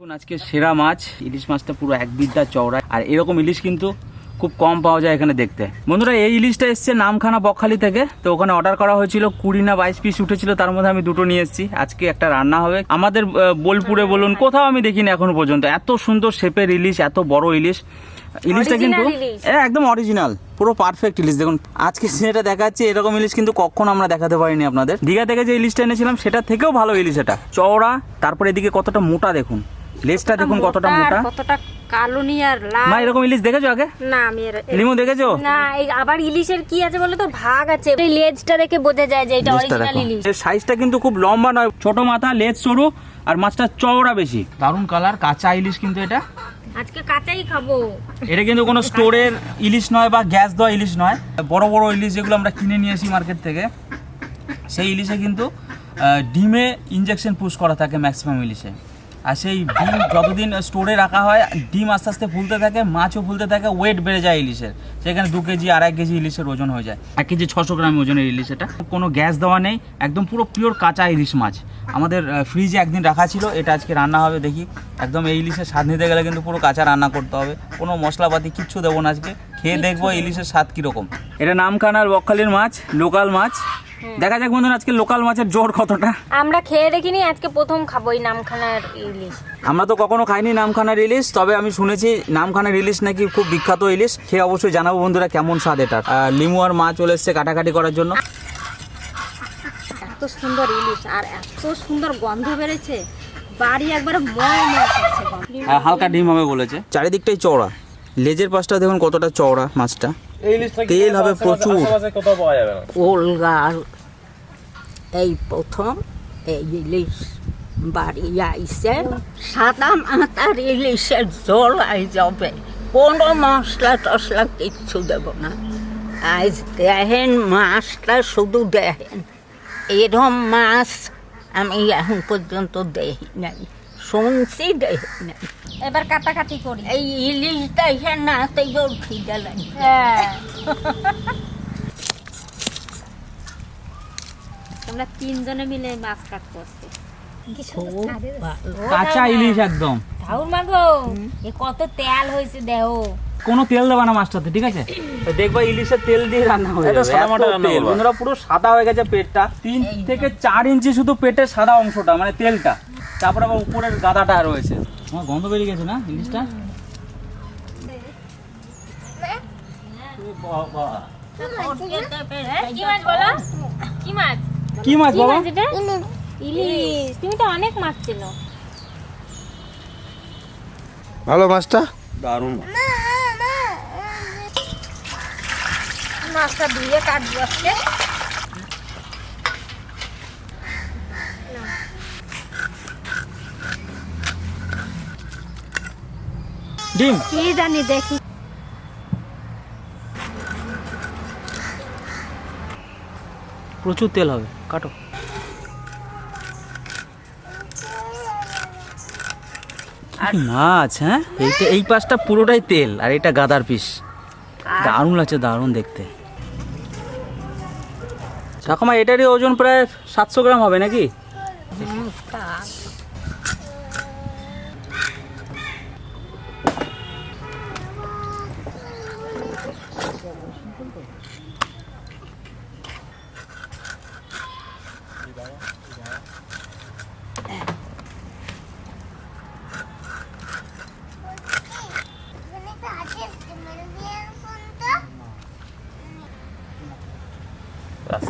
দেখুন আজকে সেরা মাছ ইলিশ মাছটা পুরো এক বিদ্যা চওড়া আর এরকম ইলিশ কিন্তু খুব কম পাওয়া যায় এখানে দেখতে। বন্ধুরা এই ইলিশটা এসছে নামখানা বকখালি থেকে। তো ওখানে অর্ডার করা হয়েছিল কুড়ি না বাইশ পিস উঠেছিল তার মধ্যে আমি দুটো নিয়ে এসেছি। আজকে একটা রান্না হবে। আমাদের বোলপুরে বলুন কোথাও আমি দেখিনি এখনও পর্যন্ত। এত সুন্দর শেপের ইলিশ এত বড় ইলিশ। ইলিশটা কিন্তু একদম অরিজিনাল পুরো পারফেক্ট ইলিশ। দেখুন আজকে যেটা দেখাচ্ছি এরকম ইলিশ কিন্তু কখনো আমরা দেখাতে পারিনি আপনাদের। দীঘা থেকে যে ইলিশটা এনেছিলাম সেটা থেকেও ভালো ইলিশ এটা। চওড়া তারপরে এদিকে কতটা মোটা দেখুন। লেজটা দেখুন কতটা মোটা কতটা কালুনি আর লাল। মা এরকম ইলিশ দেখেছ আগে? না আমি এর- লিমু দেখেছ? না এই আবার ইলিশের কি আছে বলে তো? ভাগ আছে। এই লেজটা দেখে বোঝা যায় যে এটা অরিজিনাল ইলিশ। এর সাইজটা কিন্তু খুব লম্বা নয় ছোট মাথা লেজ সরু আর মাছটা চওড়া বেশি। দারুণ কালার কাঁচা ইলিশ কিন্তু এটা। আজকে কাঁচাই খাব। এটা কিন্তু কোনো স্টোরের ইলিশ নয় বা গ্যাস দেওয়া ইলিশ নয়। বড় বড় ইলিশ যেগুলো আমরা কিনে নিয়ে আসি মার্কেট থেকে সেই ইলিশে কিন্তু ডিমে ইঞ্জেকশন পুশ করা থাকে ম্যাক্সিমাম ইলিশে। আর সেই ডিম যতদিন স্টোরে রাখা হয় ডিম আস্তে আস্তে ফুলতে থাকে মাছও ফুলতে থাকে ওয়েট বেড়ে যায় ইলিশের। সেখানে দু কেজি আড়াই কেজি ইলিশের ওজন হয়ে যায়। এক কেজি ছশো গ্রাম ওজনের ইলিশ এটা। কোনো গ্যাস দেওয়া নেই একদম পুরো পিওর কাঁচা ইলিশ মাছ। আমাদের ফ্রিজে একদিন রাখা ছিল এটা আজকে রান্না হবে দেখি। একদম এই ইলিশের স্বাদ নিতে গেলে কিন্তু পুরো কাঁচা রান্না করতে হবে। কোনো মশলাপাতি কিচ্ছু দেবো না আজকে। খেয়ে দেখব ইলিশের স্বাদ কীরকম। এটা নামখানার বকখালির মাছ লোকাল মাছ। দেখা যাক বন্ধুরা আজকে লোকাল মাছের জোর কতটা। আমরা খেয়ে দেখিনি আজকে প্রথম খাব এই নামখানার ইলিশ। আমরা তো কখনো খাইনি নামখানার ইলিশ তবে আমি শুনেছি নামখানার ইলিশ নাকি খুব বিখ্যাত ইলিশ। খেয়ে অবশ্যই জানাব বন্ধুরা কেমন স্বাদ এটা লিমু আর মা চলে এসছে কাটাকাটি করার জন্য। এত সুন্দর ইলিশ আর এত সুন্দর গন্ধ বেড়েছে বাড়ি একবারে ময় ময় করছে হ্যাঁ, হালকা ডিম হবে বলেছে। চারিদিকটাই চওড়া। লেজের পাশটা দেখুন কতটা চওড়া মাছটা। তেল হবে প্রচুর। ওলগার। এই প্রথম এই ইলিশ বাড়ি আইসে সাদা মাথার ইলিশের জল আই যাবে। কোনো মশলা টসলা কিচ্ছু দেব না। আজ দেখেন মাছটা শুধু দেখেন। এরম মাছ আমি এখন পর্যন্ত দেখি নাই। শুনছি দেখি এবার কাটাকাটি করি। এই ইলিশ দেখে না তাই খিদে লাগে হ্যাঁ। তোমরা তিনজনে মিলে মাছ কাটতে কাঁচা ইলিশ একদম। ঠাকুর মাগো এ কত তেল হয়েছে দেহ কোনো তেল দেবা না মাছটাতে ঠিক আছে? দেখবা ইলিশের তেল দিয়ে রান্না হয়ে যাবে। সাদা মাটা রান্না তেল। বন্ধুরা পুরো সাদা হয়ে গেছে পেটটা। তিন থেকে চার ইঞ্চি শুধু পেটের সাদা অংশটা মানে তেলটা। তারপরে আবার উপরের গাদাটা রয়েছে। আমার গন্ধ বেরিয়ে গেছে না ইলিশটা? কি মাছ বলো? কি মাছ? কি মাছ কি বাবা ইলিশ। তুমি তো অনেক মাছ ছিল ভালো মাছটা? দারুণ। মাছটা ধুয়ে কাটবো আজকে। ডিম। কি জানি দেখি। প্রচুর তেল হবে কাটো। মাছ হ্যাঁ? এইটা এই পাশটা পুরোটাই তেল আর এটা গাদার পিস। দারুণ লাগছে দারুণ দেখতে। ঠাকুমা এটারই ওজন প্রায় সাতশো গ্রাম হবে নাকি?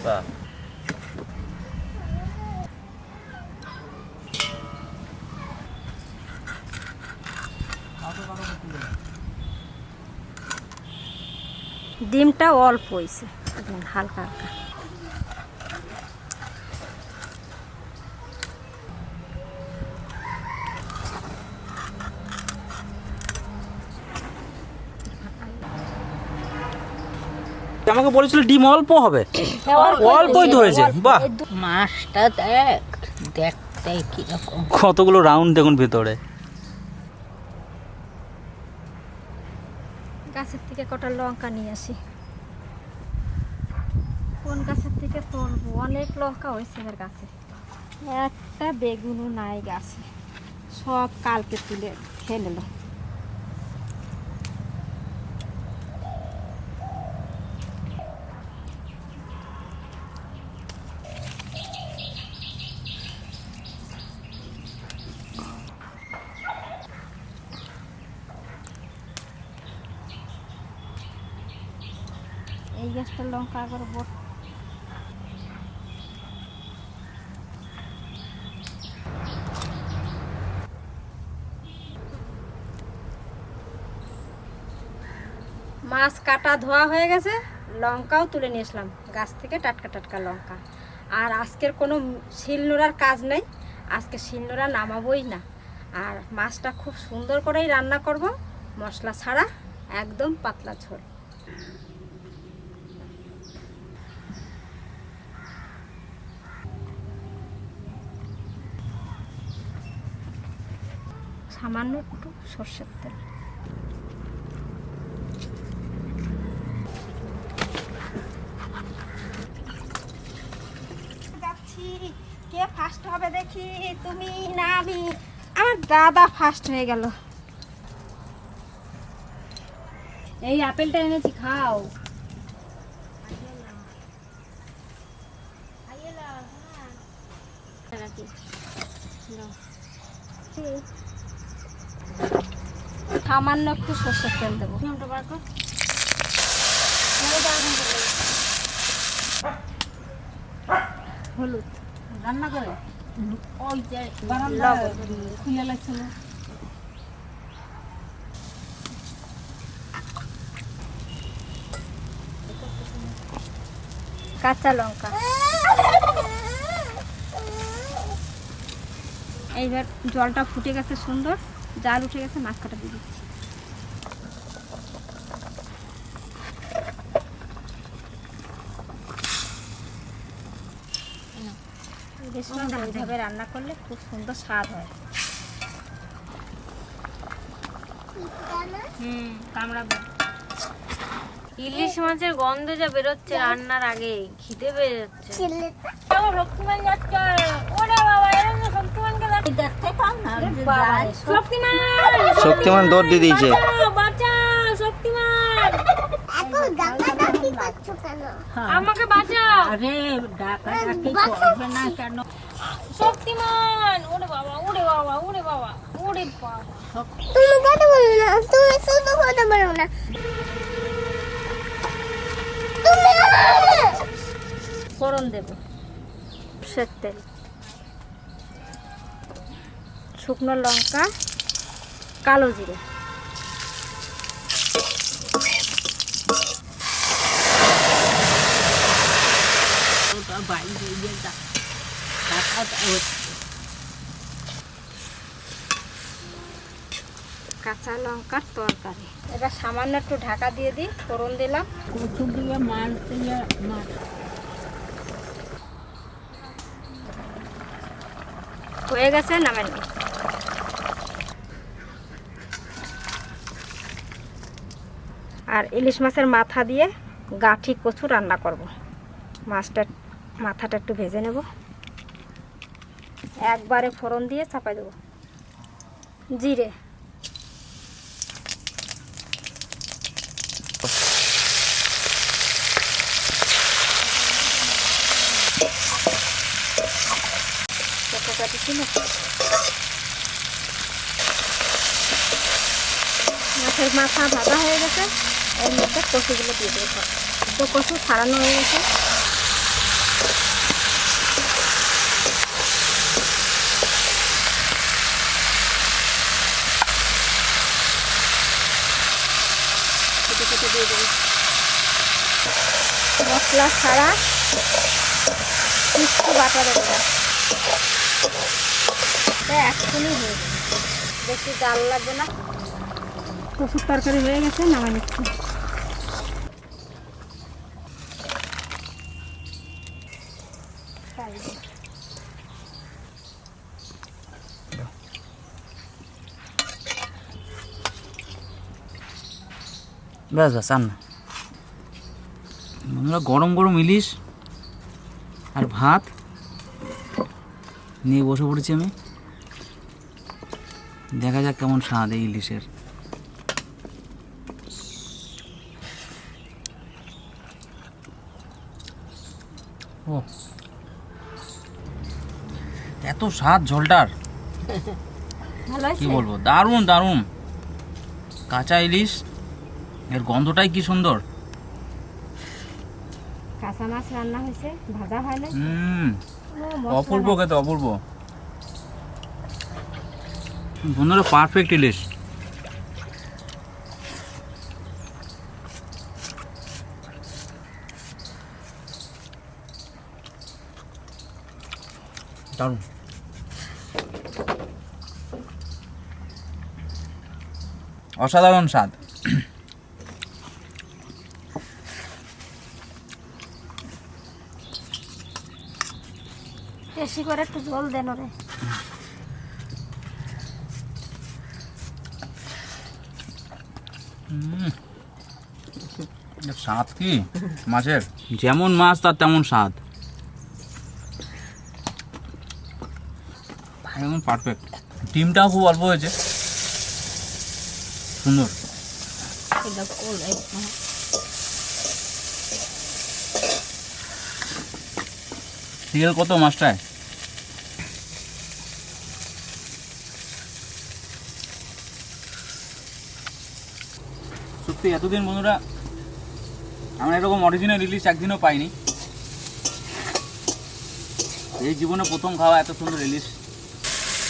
রাস্তা ডিমটা অল্প হয়েছে হালকা হালকা। আমাকে বলেছিল ডিম অল্প হবে। অল্পই তো হয়েছে। বাহ। মাছটা দেখ দেখতে কীরকম। কতগুলো রাউন্ড দেখুন ভেতরে। গাছের থেকে কটা লঙ্কা নিয়ে আসি। কোন গাছের থেকে তুলবো? অনেক লঙ্কা হয়েছে এবার গাছে। একটা বেগুনও নাই গাছে। সব কালকে তুলে খেয়ে নিল গাছটার লঙ্কা বট মাছ কাটা ধোয়া হয়ে গেছে, লঙ্কাও তুলে নিয়ে আসলাম। গাছ থেকে টাটকা টাটকা লঙ্কা। আর আজকের কোনো শিল নোড়ার কাজ নেই, আজকে শিল নোড়া নামাবোই না। আর মাছটা খুব সুন্দর করেই রান্না করব, মশলা ছাড়া একদম পাতলা ঝোল। সামান্য একটু সর্ষের তেল। যাচ্ছি। কে ফার্স্ট হবে দেখি তুমি না আমি। আমার দাদা ফার্স্ট হয়ে গেল। এই আপেলটা এনেছি খাও। সামান্য একটু সর্ষের তেল দেবো। হলুদ। রান্না করে? ওই যে লবণ। খুলে লাগছিল। কাঁচা লঙ্কা। এইবার জলটা ফুটে গেছে সুন্দর। জাল উঠে গেছে মাছ কাটা দিয়ে দিচ্ছি। ইলিশ এইভাবে রান্না করলে খুব সুন্দর স্বাদ হয়। হুম কামড়াবে ইলিশ মাছের গন্ধ যা বেরোচ্ছে রান্নার আগে খিদে যাচ্ছে। শক্তিমান! শক্তিমান দৌড় দিয়ে দিয়েছে। হ্যাঁ। আমাকে বাঁচাও। আরে ডাকা ডাকি করবে না কেন? শক্তিমান! ওরে বাবা ওরে বাবা ওরে বাবা ওরে বাবা। তুমি কথা বলো না তুমি শুধু কথা বলো না। তুমি ফোড়ন দেব। সর্ষের তেল শুকনো লঙ্কা কালো জিরে। কাঁচা লঙ্কার তরকারি। এবার সামান্য একটু ঢাকা দিয়ে দিই ফোড়ন দিলাম। কচু দিয়ে মাছ। দিয়ে মাছ হয়ে গেছে নামেন আর ইলিশ মাছের মাথা দিয়ে গাঠি কচু রান্না করব। মাছটা, মাথাটা একটু ভেজে নেব। একবারে ফোড়ন দিয়ে চাপাই দেবো। জিরে। মাছের মাথা ভাজা হয়ে গেছে। এর মধ্যে কচুগুলো দিয়ে দেবো তো কচু ছাড়ানো হয়ে গেছে। দিয়ে দেবো। মশলা ছাড়া মিষ্টি বাটা দেবো না। এক্ষুনি হয়ে যাবে। বেশি জাল লাগবে না। কচুর তরকারি হয়ে গেছে, নামাই নিচ্ছি। ব্যাস ব্যাস আর না। গরম গরম ইলিশ আর ভাত নিয়ে বসে পড়েছি আমি। দেখা যাক কেমন স্বাদ এই ইলিশের। ও এত স্বাদ ঝোলটার। কি বলব? দারুণ দারুণ। কাঁচা ইলিশ এর গন্ধটাই কি সুন্দর। কাঁচা মাছ রান্না হয়েছে ভাজা হয় না। হুম। অপূর্ব। খেতে অপূর্ব। বন্ধুরা পারফেক্ট ইলিশ। দারুণ। অসাধারণ স্বাদ। বেশি করে একটু জল দেন ওরে স্বাদ কি মাছের? যেমন মাছ তার তেমন স্বাদ। একদম পারফেক্ট ডিমটাও খুব অল্প হয়েছে। সুন্দর। কোলে তেল কত মাছটায় সত্যি এতদিন বন্ধুরা আমরা এরকম অরিজিনাল ইলিশ একদিনও পাইনি। এই জীবনে প্রথম খাওয়া এত সুন্দর ইলিশ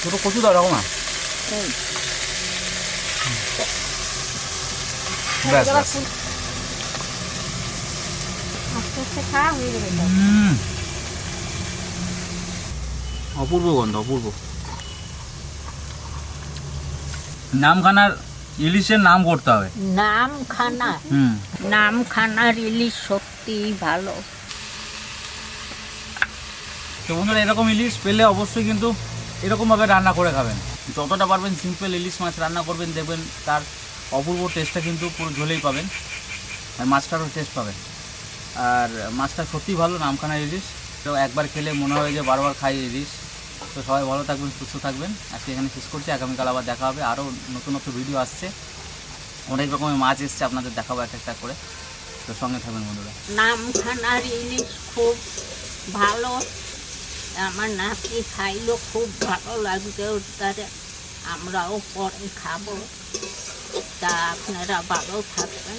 ছোটো কচু দাও রাখো না ব্যাস ব্যাস। হয়ে। অপূর্ব গন্ধ অপূর্ব। নামখানার ইলিশের নাম করতে হবে। নাম খানা হুম। নাম খানার ইলিশ সত্যিই ভালো। তো বন্ধুরা এরকম ইলিশ পেলে অবশ্যই কিন্তু এরকমভাবে রান্না করে খাবেন। যতটা পারবেন সিম্পল ইলিশ মাছ রান্না করবেন দেখবেন তার অপূর্ব টেস্টটা কিন্তু পুরো ঝোলেই পাবেন। আর মাছটারও টেস্ট পাবেন। আর মাছটা সত্যিই ভালো, নামখানা ইলিশ। তো একবার খেলে মনে হয় যে বারবার খাই ইলিশ। তো সবাই ভালো থাকবেন, সুস্থ থাকবেন। আজকে এখানে শেষ করছি। আগামীকাল আবার দেখা হবে। আরও নতুন নতুন ভিডিও আসছে। অনেক রকমের মাছ এসছে, আপনাদের দেখাবো একটা একটা করে। তো সঙ্গে থাকবেন বন্ধুরা। নাম খানার ইলিশ খুব ভালো। আমার নাতি খাইলো, খুব ভালো তারে আমরাও পরে খাব। তা আপনারা ভালো থাকবেন